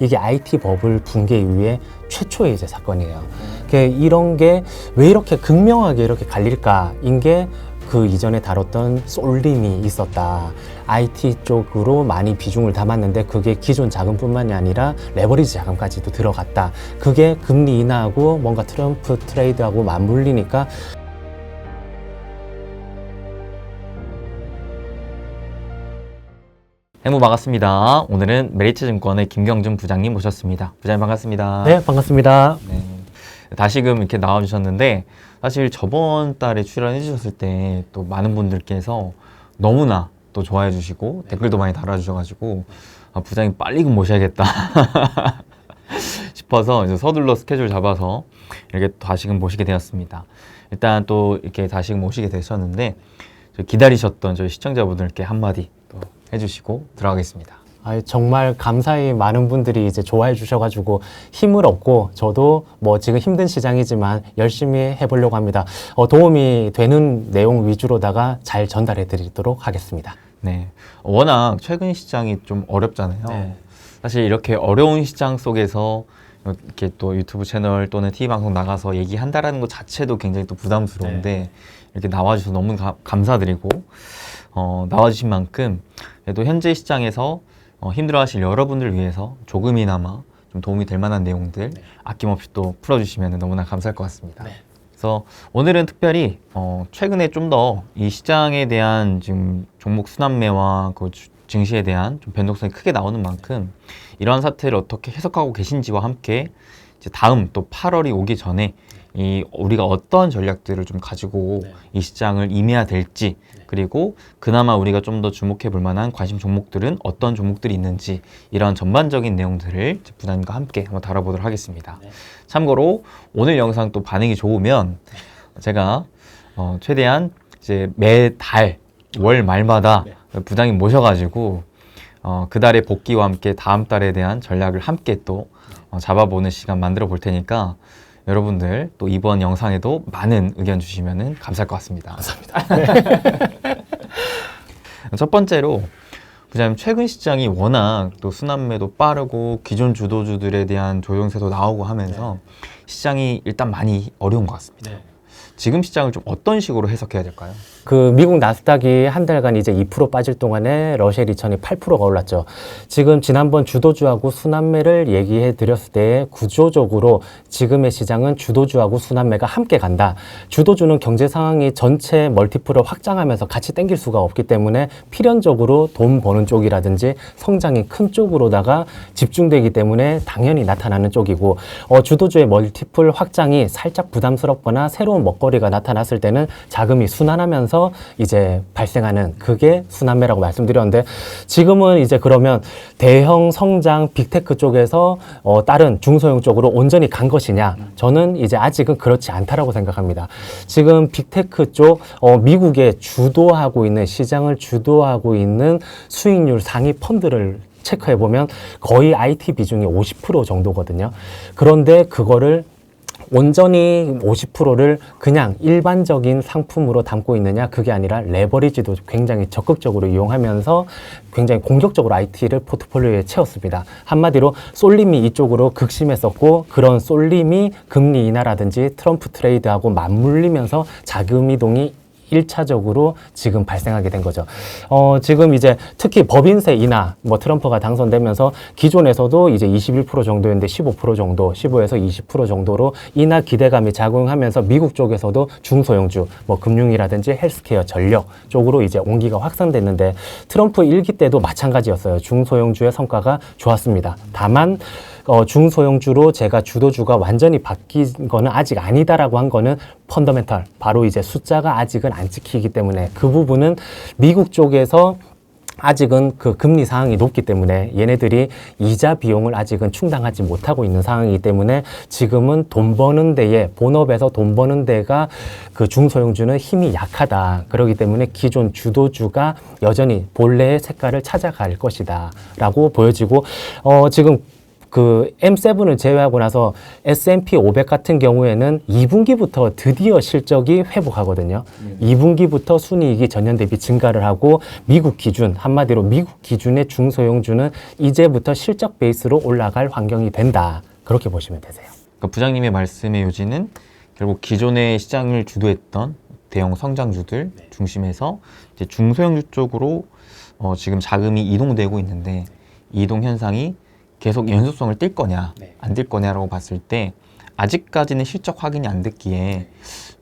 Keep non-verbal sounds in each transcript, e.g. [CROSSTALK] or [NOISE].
이게 IT 버블 붕괴 이후에 최초의 이제 사건이에요. 그 이런 게 왜 이렇게 극명하게 이렇게 갈릴까인 게 그 이전에 다뤘던 쏠림이 있었다. IT 쪽으로 많이 비중을 담았는데 그게 기존 자금뿐만이 아니라 레버리지 자금까지도 들어갔다. 그게 금리 인하하고 뭔가 트럼프 트레이드하고 맞물리니까 행무 반갑습니다. 오늘은 메리츠증권의 김경준 부장님 모셨습니다. 부장님 반갑습니다. 네 반갑습니다. 네. 다시금 이렇게 나와주셨는데 사실 저번 달에 출연해 주셨을 때 또 많은 분들께서 너무나 또 좋아해 주시고 댓글도 많이 달아주셔가지고 아, 부장님 빨리 좀 모셔야겠다 [LAUGHS] 싶어서 이제 서둘러 스케줄 잡아서 이렇게 다시금 모시게 되었습니다. 일단 또 이렇게 다시금 모시게 되셨는데 기다리셨던 저희 시청자분들께 한마디 또 해주시고 들어가겠습니다. 아, 정말 감사히 많은 분들이 이제 좋아해 주셔가지고 힘을 얻고 저도 뭐 지금 힘든 시장이지만 열심히 해보려고 합니다. 어, 도움이 되는 내용 위주로다가 잘 전달해 드리도록 하겠습니다. 네. 워낙 최근 시장이 좀 어렵잖아요. 네. 사실 이렇게 어려운 시장 속에서 이렇게 또 유튜브 채널 또는 TV 방송 나가서 얘기한다라는 것 자체도 굉장히 또 부담스러운데 이렇게 나와주셔서 너무 가- 감사드리고 어, 나와주신 만큼 또 현재 시장에서 어, 힘들어하실 여러분들 위해서 조금이나마 좀 도움이 될 만한 내용들 아낌없이 또 풀어주시면 너무나 감사할 것 같습니다. 그래서 오늘은 특별히 어, 최근에 좀 더 이 시장에 대한 지금 종목 순환매와 그 주- 증시에 대한 좀 변동성이 크게 나오는 만큼 이러한 사태를 어떻게 해석하고 계신지와 함께 이제 다음 또 8월이 오기 전에 이 우리가 어떤 전략들을 좀 가지고 이 시장을 임해야 될지 그리고 그나마 우리가 좀 더 주목해 볼 만한 관심 종목들은 어떤 종목들이 있는지 이런 전반적인 내용들을 부장님과 함께 한번 다뤄보도록 하겠습니다. 참고로 오늘 영상 또 반응이 좋으면 제가 어, 최대한 이제 매달 월 말마다 부장님 모셔가지고 어, 그 달의 복귀와 함께 다음 달에 대한 전략을 함께 또 어, 잡아보는 시간 만들어 볼 테니까 여러분들 또 이번 영상에도 많은 의견 주시면 감사할 것 같습니다. 감사합니다. [LAUGHS] 첫 번째로 부장님 최근 시장이 워낙 또 순환매도 빠르고 기존 주도주들에 대한 조정세도 나오고 하면서 시장이 일단 많이 어려운 것 같습니다. 지금 시장을 좀 어떤 식으로 해석해야 될까요? 그 미국 나스닥이 한 달간 이제 2% 빠질 동안에 러시아 리천이 8%가 올랐죠. 지금 지난번 주도주하고 순환매를 얘기해 드렸을 때 구조적으로 지금의 시장은 주도주하고 순환매가 함께 간다. 주도주는 경제 상황이 전체 멀티플을 확장하면서 같이 땡길 수가 없기 때문에 필연적으로 돈 버는 쪽이라든지 성장이 큰 쪽으로다가 집중되기 때문에 당연히 나타나는 쪽이고 어, 주도주의 멀티플 확장이 살짝 부담스럽거나 새로운 먹거리가 나타났을 때는 자금이 순환하면서 이제 발생하는 그게 순환매라고 말씀드렸는데 지금은 이제 그러면 대형 성장 빅테크 쪽에서 어, 다른 중소형 쪽으로 온전히 간 것이냐 저는 이제 아직은 그렇지 않다라고 생각합니다. 지금 빅테크 쪽 어, 미국에 주도하고 있는 시장을 주도하고 있는 수익률 상위 펀드를 체크해 보면 거의 IT 비중이 50% 정도거든요. 그런데 그거를 온전히 50%를 그냥 일반적인 상품으로 담고 있느냐 그게 아니라 레버리지도 굉장히 적극적으로 이용하면서 굉장히 공격적으로 IT를 포트폴리오에 채웠습니다. 한마디로 쏠림이 이쪽으로 극심했었고 그런 쏠림이 금리 인하라든지 트럼프 트레이드하고 맞물리면서 자금 이동이 일차적으로 지금 발생하게 된 거죠. 어, 지금 이제 특히 법인세 인하, 뭐 트럼프가 당선되면서 기존에서도 이제 21% 정도였는데 15% 정도, 15에서 20% 정도로 인하 기대감이 작용하면서 미국 쪽에서도 중소형주, 뭐 금융이라든지 헬스케어, 전력 쪽으로 이제 온기가 확산됐는데 트럼프 일기 때도 마찬가지였어요. 중소형주의 성과가 좋았습니다. 다만 어, 중소형주로 제가 주도주가 완전히 바뀐 거는 아직 아니다라고 한 거는 펀더멘탈 바로 이제 숫자가 아직은 안 찍히기 때문에 그 부분은 미국 쪽에서 아직은 그 금리 상황이 높기 때문에 얘네들이 이자 비용을 아직은 충당하지 못하고 있는 상황이기 때문에 지금은 돈 버는 데에 본업에서 돈 버는 데가 그 중소형주는 힘이 약하다. 그렇기 때문에 기존 주도주가 여전히 본래의 색깔을 찾아갈 것이다. 라고 보여지고, 어, 지금 그 M7을 제외하고 나서 S&P 500 같은 경우에는 2분기부터 드디어 실적이 회복하거든요. 2분기부터 순이익이 전년 대비 증가를 하고 미국 기준 한마디로 미국 기준의 중소형주는 이제부터 실적 베이스로 올라갈 환경이 된다. 그렇게 보시면 되세요. 그러니까 부장님의 말씀의 요지는 결국 기존의 시장을 주도했던 대형 성장주들 중심에서 이제 중소형주 쪽으로 어, 지금 자금이 이동되고 있는데 이 이동 현상이 계속 연속성을 띌 거냐 네. 안띌 거냐라고 봤을 때 아직까지는 실적 확인이 안 됐기에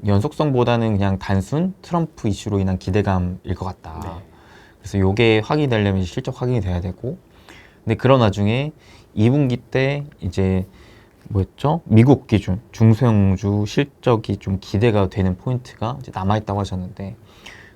연속성보다는 그냥 단순 트럼프 이슈로 인한 기대감일 것 같다. 네. 그래서 요게 확인되려면 실적 확인이 돼야 되고 근데 그런 와중에 2분기 때 이제 뭐였죠? 미국 기준 중소형주 실적이 좀 기대가 되는 포인트가 이제 남아 있다고 하셨는데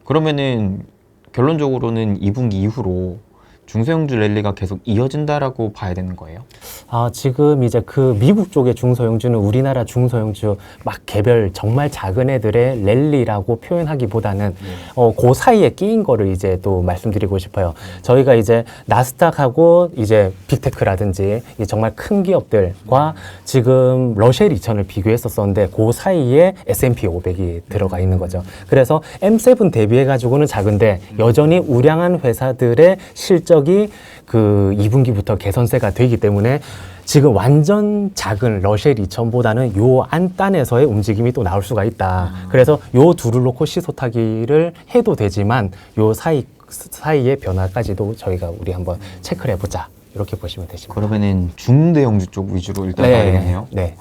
그러면은 결론적으로는 2분기 이후로 중소형주 랠리가 계속 이어진다라고 봐야 되는 거예요. 아, 지금 이제 그 미국 쪽의 중소형주는 우리나라 중소형주 막 개별 정말 작은 애들의 랠리라고 표현하기보다는 어, 그 사이에 끼인 거를 이제 또 말씀드리고 싶어요. 저희가 이제 나스닥하고 이제 빅테크라든지 이 정말 큰 기업들과 지금 러셀 2000을 비교했었었는데 그 사이에 S&P 500이 들어가 있는 거죠. 그래서 M7 대비해 가지고는 작은데 여전히 우량한 회사들의 실적 이 그 2분기부터 개선세가 되기 때문에 지금 완전 작은 러셀 2000보다는 요 안단에서의 움직임이 또 나올 수가 있다. 그래서 요 둘을 놓고 시소타기를 해도 되지만 요 사이 사이의 변화까지도 저희가 우리 한번 체크를 해보자. 이렇게 보시면 되십니다. 그러면은 중대형주 쪽 위주로 일단 봐야 되겠네요. 네.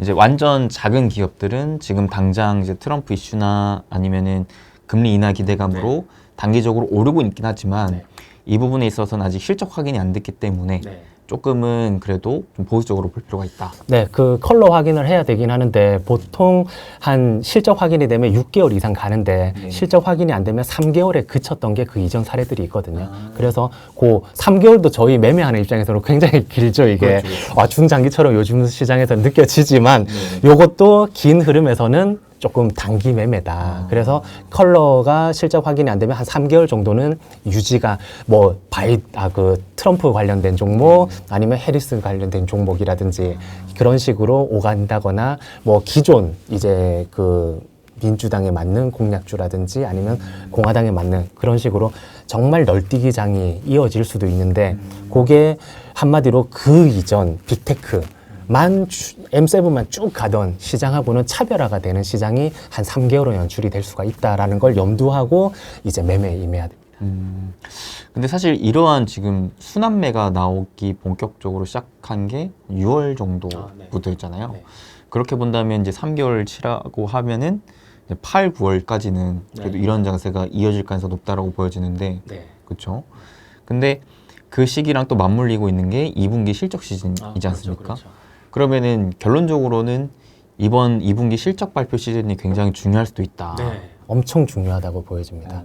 이제 완전 작은 기업들은 지금 당장 이제 트럼프 이슈나 아니면은 금리 인하 기대감으로 단기적으로 오르고 있긴 하지만 네. 이 부분에 있어서는 아직 실적 확인이 안 됐기 때문에 조금은 그래도 좀 보수적으로 볼 필요가 있다. 네, 그 컬러 확인을 해야 되긴 하는데 보통 한 실적 확인이 되면 6개월 이상 가는데 네. 실적 확인이 안 되면 3개월에 그쳤던 게 그 이전 사례들이 있거든요. 아. 그래서 그 3개월도 저희 매매하는 입장에서는 굉장히 길죠, 이게. 그렇죠, 아, 중장기처럼 요즘 시장에서 느껴지지만 네. 요것도 긴 흐름에서는 조금 단기 매매다. 아. 그래서 컬러가 실적 확인이 안 되면 한 3개월 정도는 유지가 뭐 바이 아 그 트럼프 관련된 종목 아니면 해리스 관련된 종목이라든지 그런 식으로 오간다거나 뭐 기존 이제 그 민주당에 맞는 공약주라든지 아니면 공화당에 맞는 그런 식으로 정말 널뛰기장이 이어질 수도 있는데 그게 한마디로 그 이전 빅테크 만 주- M7만 쭉 가던 시장하고는 차별화가 되는 시장이 한 3개월은 연출이 될 수가 있다라는 걸 염두하고 이제 매매에 임해야 됩니다. 음, 근데 사실 이러한 지금 순환매가 나오기 본격적으로 시작한 게 6월 정도부터였잖아요. 네. 그렇게 본다면 이제 3개월 치라고 하면은 이제 8, 9월까지는 그래도 네. 이런 장세가 이어질 가능성이 높다라고 보여지는데 네. 그렇죠. 근데 그 시기랑 또 맞물리고 있는 게 2분기 실적 아, 시즌이지 그렇죠, 않습니까? 그 러면은 결론적으로는 이번 2분기 실적 발표 시즌이 굉장히 중요할 수도 있다. 네. 엄청 중요하다고 보여집니다.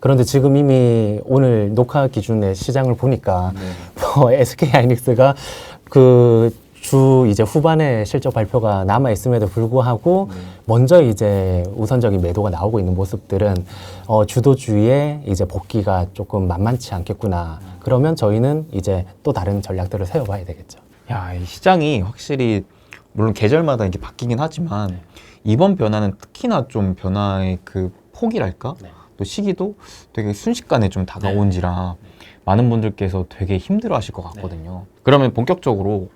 그런데 지금 이미 오늘 녹화 기준의 시장을 보니까 [LAUGHS] 뭐 SK 하이닉스가 그 주 이제 후반에 실적 발표가 남아 있음에도 불구하고 먼저 이제 우선적인 매도가 나오고 있는 모습들은 어, 주도주의 이제 복귀가 조금 만만치 않겠구나. 그러면 저희는 이제 또 다른 전략들을 세워봐야 되겠죠. 야, 이 시장이 확실히 물론 계절마다 이렇게 바뀌긴 하지만 네. 이번 변화는 특히나 좀 변화의 그 폭이랄까? 네. 또 시기도 되게 순식간에 좀 다가온지라 많은 분들께서 되게 힘들어 하실 것 같거든요. 그러면 본격적으로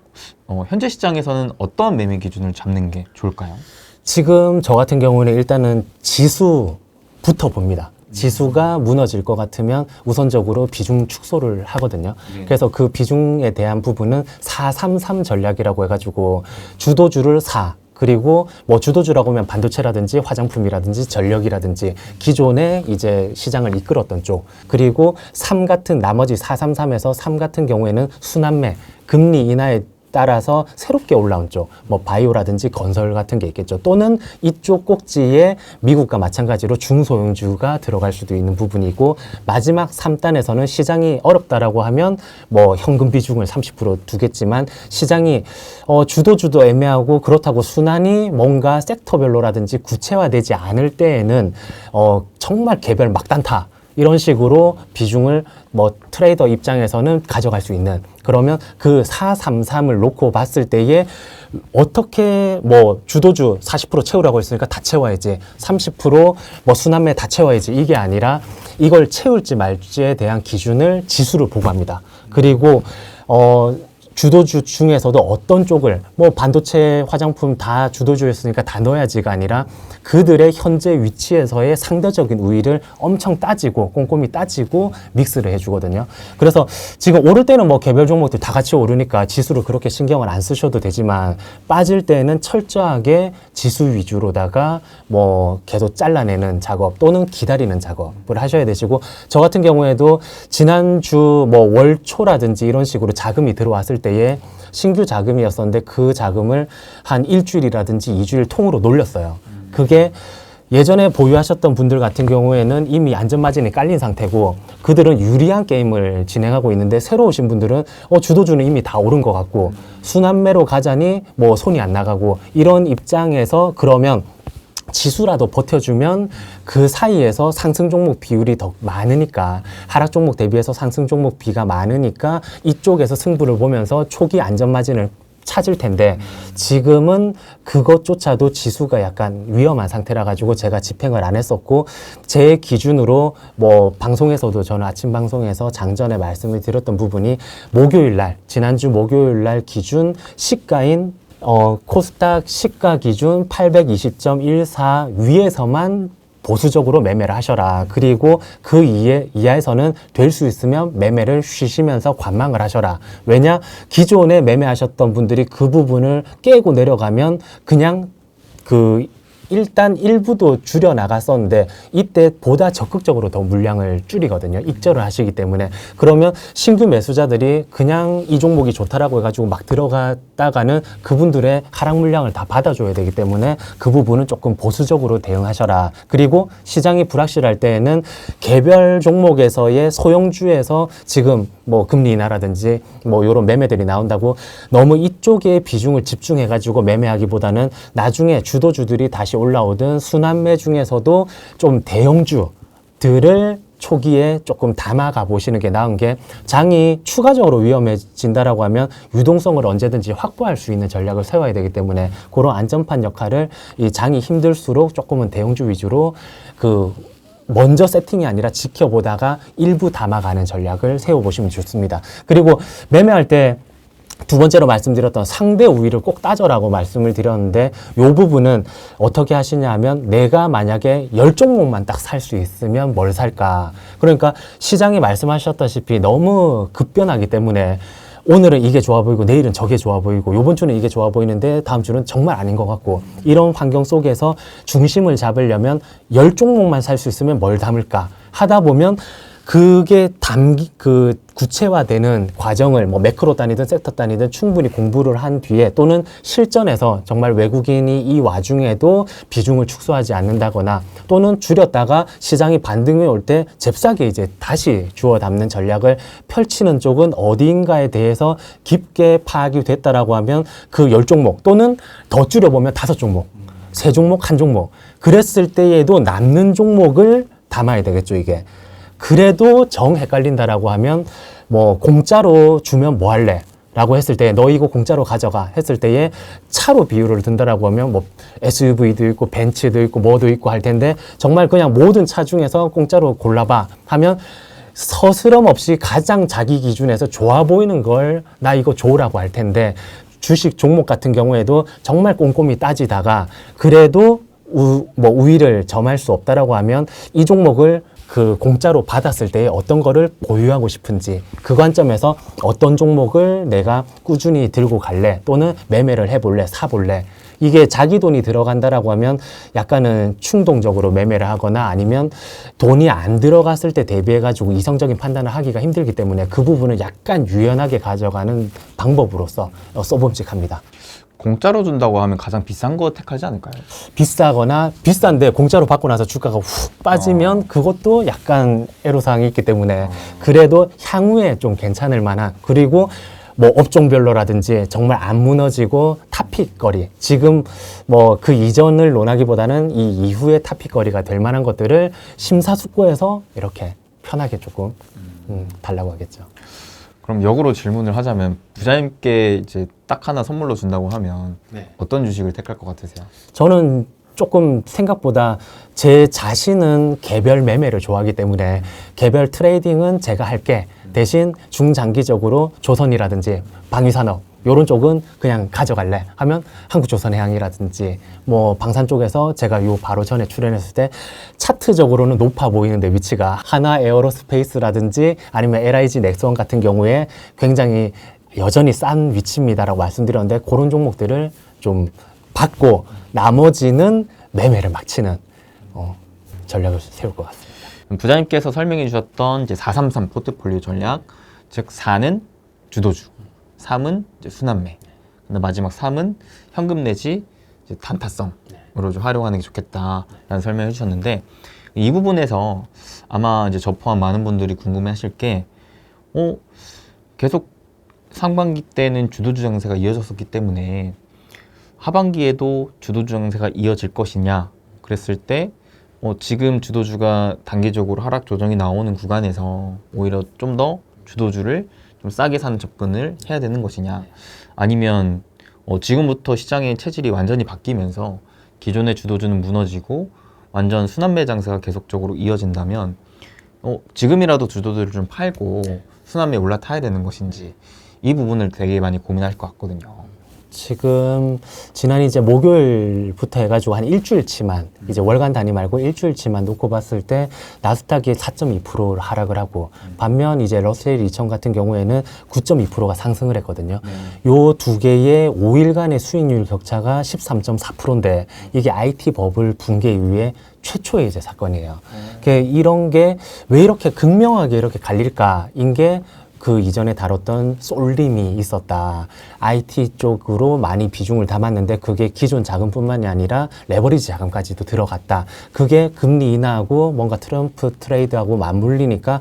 어, 현재 시장에서는 어떤 매매 기준을 잡는 게 좋을까요? 지금 저 같은 경우는 일단은 지수부터 봅니다. 지수가 무너질 것 같으면 우선적으로 비중 축소를 하거든요. 그래서 그 비중에 대한 부분은 433 전략이라고 해가지고 주도주를 사. 그리고 뭐 주도주라고 하면 반도체라든지 화장품이라든지 전력이라든지 기존에 이제 시장을 이끌었던 쪽. 그리고 3 같은 나머지 433에서 3 같은 경우에는 순환매, 금리 인하에 따라서 새롭게 올라온 쪽, 뭐 바이오라든지 건설 같은 게 있겠죠. 또는 이쪽 꼭지에 미국과 마찬가지로 중소형주가 들어갈 수도 있는 부분이고 마지막 3단에서는 시장이 어렵다라고 하면 뭐 현금 비중을 30% 두겠지만 시장이 어 주도 주도 애매하고 그렇다고 순환이 뭔가 섹터별로라든지 구체화되지 않을 때에는 어 정말 개별 막단타 이런 식으로 비중을 뭐 트레이더 입장에서는 가져갈 수 있는. 그러면 그 433을 놓고 봤을 때에 어떻게 뭐 주도주 40% 채우라고 했으니까 다 채워야지. 30%뭐 순환매 다 채워야지. 이게 아니라 이걸 채울지 말지에 대한 기준을 지수를 보고 합니다. 그리고 어 주도주 중에서도 어떤 쪽을 뭐 반도체 화장품 다 주도주였으니까 다 넣어야지가 아니라 그들의 현재 위치에서의 상대적인 우위를 엄청 따지고 꼼꼼히 따지고 믹스를 해주거든요. 그래서 지금 오를 때는 뭐 개별 종목들 다 같이 오르니까 지수를 그렇게 신경을 안 쓰셔도 되지만 빠질 때는 철저하게 지수 위주로다가 뭐 계속 잘라내는 작업 또는 기다리는 작업을 하셔야 되시고 저 같은 경우에도 지난주 뭐 월초라든지 이런 식으로 자금이 들어왔을 때에 신규 자금이었었는데 그 자금을 한 일주일이라든지 이주일 통으로 놀렸어요. 그게 예전에 보유하셨던 분들 같은 경우에는 이미 안전마진이 깔린 상태고 그들은 유리한 게임을 진행하고 있는데 새로 오신 분들은 어, 주도주는 이미 다 오른 것 같고 순환매로 가자니 뭐 손이 안 나가고 이런 입장에서 그러면 지수라도 버텨주면 그 사이에서 상승 종목 비율이 더 많으니까 하락 종목 대비해서 상승 종목 비가 많으니까 이쪽에서 승부를 보면서 초기 안전 마진을 찾을 텐데 지금은 그것조차도 지수가 약간 위험한 상태라 가지고 제가 집행을 안 했었고 제 기준으로 뭐 방송에서도 저는 아침 방송에서 장전에 말씀을 드렸던 부분이 목요일 날 지난주 목요일 날 기준 시가인 어, 코스닥 시가 기준 820.14 위에서만 보수적으로 매매를 하셔라. 그리고 그 이해, 이하에서는 될 수 있으면 매매를 쉬시면서 관망을 하셔라. 왜냐? 기존에 매매하셨던 분들이 그 부분을 깨고 내려가면 그냥 그 일단 일부도 줄여 나갔었는데 이때 보다 적극적으로 더 물량을 줄이거든요. 익절을 하시기 때문에 그러면 신규 매수자들이 그냥 이 종목이 좋다라고 해가지고 막 들어갔다가는 그분들의 하락 물량을 다 받아줘야 되기 때문에 그 부분은 조금 보수적으로 대응하셔라. 그리고 시장이 불확실할 때에는 개별 종목에서의 소형주에서 지금 뭐 금리 인하라든지 뭐 이런 매매들이 나온다고 너무 이쪽에 비중을 집중해 가지고 매매하기보다는 나중에 주도주들이 다시 올라오든 순환매 중에서도 좀 대형주들을 초기에 조금 담아가 보시는 게 나은 게 장이 추가적으로 위험해진다라고 하면 유동성을 언제든지 확보할 수 있는 전략을 세워야 되기 때문에 그런 안전판 역할을 이 장이 힘들수록 조금은 대형주 위주로 그 먼저 세팅이 아니라 지켜보다가 일부 담아가는 전략을 세워보시면 좋습니다. 그리고 매매할 때 두 번째로 말씀드렸던 상대 우위를 꼭 따져라고 말씀을 드렸는데 요 부분은 어떻게 하시냐 하면 내가 만약에 열 종목만 딱 살 수 있으면 뭘 살까? 그러니까 시장이 말씀하셨다시피 너무 급변하기 때문에 오늘은 이게 좋아 보이고 내일은 저게 좋아 보이고 요번 주는 이게 좋아 보이는데 다음 주는 정말 아닌 것 같고 이런 환경 속에서 중심을 잡으려면 열 종목만 살 수 있으면 뭘 담을까 하다 보면 그게 담기 그 구체화되는 과정을 뭐 매크로 단위든 섹터 단위든 충분히 공부를 한 뒤에 또는 실전에서 정말 외국인이 이 와중에도 비중을 축소하지 않는다거나 또는 줄였다가 시장이 반등이 올때 잽싸게 이제 다시 주워 담는 전략을 펼치는 쪽은 어디인가에 대해서 깊게 파악이 됐다라고 하면 그 열 종목 또는 더 줄여보면 다섯 종목 세 종목 한 종목 그랬을 때에도 남는 종목을 담아야 되겠죠 이게 그래도 정 헷갈린다라고 하면 뭐 공짜로 주면 뭐 할래? 라고 했을 때 너 이거 공짜로 가져가 했을 때에 차로 비율을 든다라고 하면 뭐 SUV도 있고 벤츠도 있고 뭐도 있고 할 텐데 정말 그냥 모든 차 중에서 공짜로 골라봐 하면 서스럼 없이 가장 자기 기준에서 좋아 보이는 걸 나 이거 줘라고 할 텐데 주식 종목 같은 경우에도 정말 꼼꼼히 따지다가 그래도 우, 뭐 우위를 점할 수 없다라고 하면 이 종목을 그 공짜로 받았을 때 어떤 거를 보유하고 싶은지 그 관점에서 어떤 종목을 내가 꾸준히 들고 갈래 또는 매매를 해볼래 사볼래 이게 자기 돈이 들어간다라고 하면 약간은 충동적으로 매매를 하거나 아니면 돈이 안 들어갔을 때 대비해 가지고 이성적인 판단을 하기가 힘들기 때문에 그 부분을 약간 유연하게 가져가는 방법으로서 어, 써봄직합니다. 공짜로 준다고 하면 가장 비싼 거 택하지 않을까요? 비싸거나 비싼데 공짜로 받고 나서 주가가 훅 빠지면 그것도 약간 애로사항이 있기 때문에 그래도 향후에 좀 괜찮을 만한 그리고 뭐 업종별로라든지 정말 안 무너지고 타픽거리 지금 뭐 그 이전을 논하기보다는 이 이후의 타픽거리가 될 만한 것들을 심사숙고해서 이렇게 편하게 조금 음, 달라고 하겠죠. 그럼 역으로 질문을 하자면 부자님께 이제 딱 하나 선물로 준다고 하면 네. 어떤 주식을 택할 것 같으세요? 저는 조금 생각보다 제 자신은 개별 매매를 좋아하기 때문에 개별 트레이딩은 제가 할게 대신 중장기적으로 조선이라든지 방위산업 요런 쪽은 그냥 가져갈래 하면 한국조선해양이라든지 뭐 방산 쪽에서 제가 요 바로 전에 출연했을 때 차트적으로는 높아 보이는데 위치가 하나 에어로스페이스라든지 아니면 LIG 넥스원 같은 경우에 굉장히 여전히 싼 위치입니다라고 말씀드렸는데 그런 종목들을 좀 받고 나머지는 매매를 막 치는 어, 전략을 세울 것 같습니다. 부자님께서 설명해 주셨던 이제 433 포트폴리오 전략, 즉 4는 주도주, 3은 이제 순환매, 근데 마지막 3은 현금 내지 단타성으로 좀 활용하는 게 좋겠다라는 설명해 주셨는데 이 부분에서 아마 이제 저 포함 많은 분들이 궁금해하실 게, 어 계속 상반기 때는 주도주 장세가 이어졌었기 때문에 하반기에도 주도주 장세가 이어질 것이냐 그랬을 때 어, 지금 주도주가 단기적으로 하락 조정이 나오는 구간에서 오히려 좀 더 주도주를 좀 싸게 사는 접근을 해야 되는 것이냐? 아니면 어, 지금부터 시장의 체질이 완전히 바뀌면서 기존의 주도주는 무너지고 완전 순환매 장세가 계속적으로 이어진다면 어, 지금이라도 주도주를 좀 팔고 순환매 올라타야 되는 것인지 이 부분을 되게 많이 고민할 것 같거든요. 지금 지난 이제 목요일부터 해가지고 한 일주일치만 이제 월간 단위 말고 일주일치만 놓고 봤을 때 나스닥이 4.2%를 하락을 하고 반면 이제 러셀 2000 같은 경우에는 9.2%가 상승을 했거든요. 요 두 개의 5일간의 수익률 격차가 13.4%인데 이게 IT 버블 붕괴 이후에 최초의 이제 사건이에요. 그 이런 게 왜 이렇게 극명하게 이렇게 갈릴까인 게 그 이전에 다뤘던 쏠림이 있었다. IT 쪽으로 많이 비중을 담았는데 그게 기존 자금뿐만이 아니라 레버리지 자금까지도 들어갔다. 그게 금리 인하하고 뭔가 트럼프 트레이드하고 맞물리니까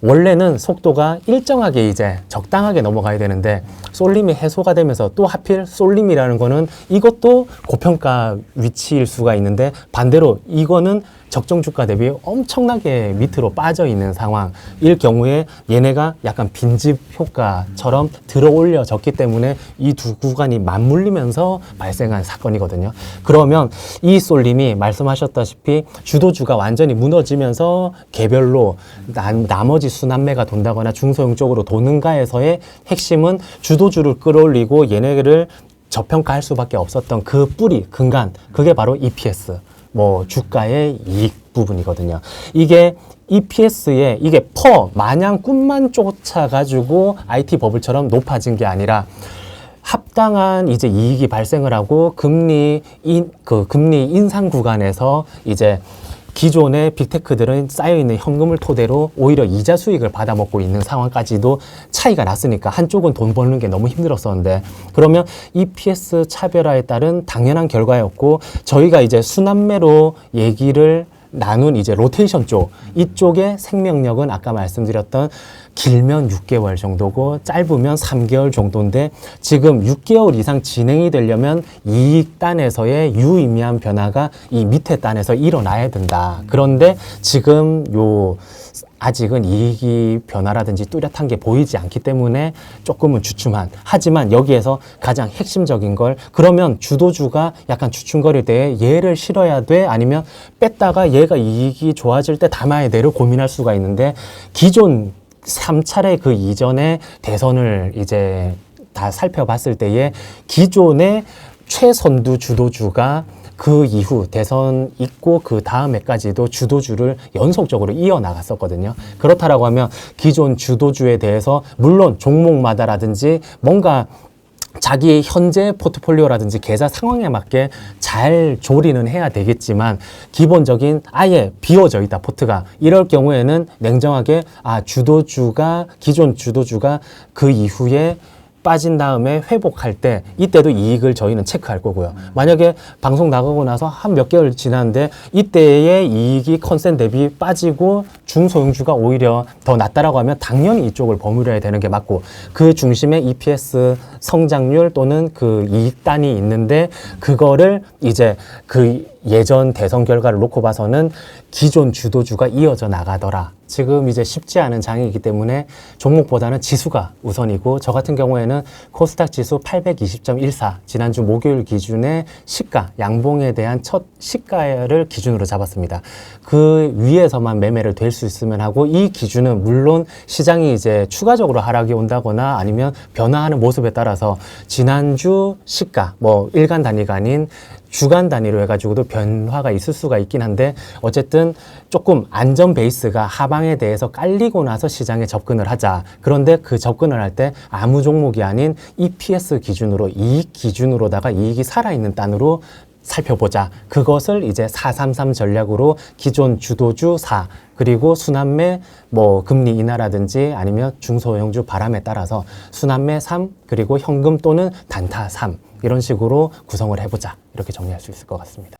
원래는 속도가 일정하게 이제 적당하게 넘어가야 되는데 쏠림이 해소가 되면서 또 하필 쏠림이라는 거는 이것도 고평가 위치일 수가 있는데 반대로 이거는 적정 주가 대비 엄청나게 밑으로 빠져 있는 상황일 경우에 얘네가 약간 빈집 효과처럼 들어 올려졌기 때문에 이 두 구간이 맞물리면서 발생한 사건이거든요. 그러면 이 쏠림이 말씀하셨다시피 주도주가 완전히 무너지면서 개별로 난- 나머지 순환매가 돈다거나 중소형 쪽으로 도는가에서의 핵심은 주도주를 끌어올리고 얘네를 저평가할 수밖에 없었던 그 뿌리, 근간, 그게 바로 EPS, 뭐 주가의 이익 부분이거든요. 이게 EPS에 이게 퍼 마냥 꿈만 쫓아가지고 IT 버블처럼 높아진 게 아니라 합당한 이제 이익이 발생을 하고 금리 인, 그 금리 인상 구간에서 이제 기존의 빅테크들은 쌓여있는 현금을 토대로 오히려 이자 수익을 받아먹고 있는 상황까지도 차이가 났으니까 한쪽은 돈 버는 게 너무 힘들었었는데 그러면 EPS 차별화에 따른 당연한 결과였고 저희가 이제 순환매로 얘기를 나눈 이제 로테이션 쪽 이쪽의 생명력은 아까 말씀드렸던 길면 6개월 정도고 짧으면 3개월 정도인데 지금 6개월 이상 진행이 되려면 이익 단에서의 유의미한 변화가 이 밑에 단에서 일어나야 된다. 그런데 지금 요 아직은 이익이 변화라든지 뚜렷한 게 보이지 않기 때문에 조금은 주춤한. 하지만 여기에서 가장 핵심적인 걸 그러면 주도주가 약간 주춤거릴 때 얘를 실어야 돼? 아니면 뺐다가 얘가 이익이 좋아질 때 담아야 돼를 고민할 수가 있는데 기존 삼차례그 이전에 대선을 이제 다 살펴봤을 때에 기존의 최선두 주도주가 그 이후 대선 있고 그 다음에까지도 주도주를 연속적으로 이어나갔었거든요. 그렇다라고 하면 기존 주도주에 대해서 물론 종목마다라든지 뭔가 자기의 현재 포트폴리오라든지 계좌 상황에 맞게 잘 조리는 해야 되겠지만 기본적인 아예 비워져 있다 포트가 이럴 경우에는 냉정하게 아 주도주가 기존 주도주가 그 이후에 빠진 다음에 회복할 때 이때도 이익을 저희는 체크할 거고요. 만약에 방송 나가고 나서 한 몇 개월 지났는데 이때의 이익이 컨센 대비 빠지고 중소형주가 오히려 더 낮다라고 하면 당연히 이쪽을 버무려야 되는 게 맞고 그 중심에 EPS 성장률 또는 그 이익 단이 있는데 그거를 이제 그 예전 대선 결과를 놓고 봐서는 기존 주도주가 이어져 나가더라. 지금 이제 쉽지 않은 장이기 때문에 종목보다는 지수가 우선이고 저 같은 경우에는 코스닥 지수 820.14 지난주 목요일 기준의 시가 양봉에 대한 첫 시가를 기준으로 잡았습니다. 그 위에서만 매매를 될 수 있으면 하고 이 기준은 물론 시장이 이제 추가적으로 하락이 온다거나 아니면 변화하는 모습에 따라서 지난주 시가 뭐 일간 단위가 아닌 주간 단위로 해가지고도 변화가 있을 수가 있긴 한데 어쨌든 조금 안전 베이스가 하방에 대해서 깔리고 나서 시장에 접근을 하자. 그런데 그 접근을 할 때 아무 종목이 아닌 EPS 기준으로 이익 기준으로다가 이익이 살아있는 단으로 살펴보자. 그것을 이제 433 전략으로 기존 주도주 4 그리고 순환매 뭐 금리 인하라든지 아니면 중소형주 바람에 따라서 순환매 3 그리고 현금 또는 단타 3 이런 식으로 구성을 해보자. 이렇게 정리할 수 있을 것 같습니다.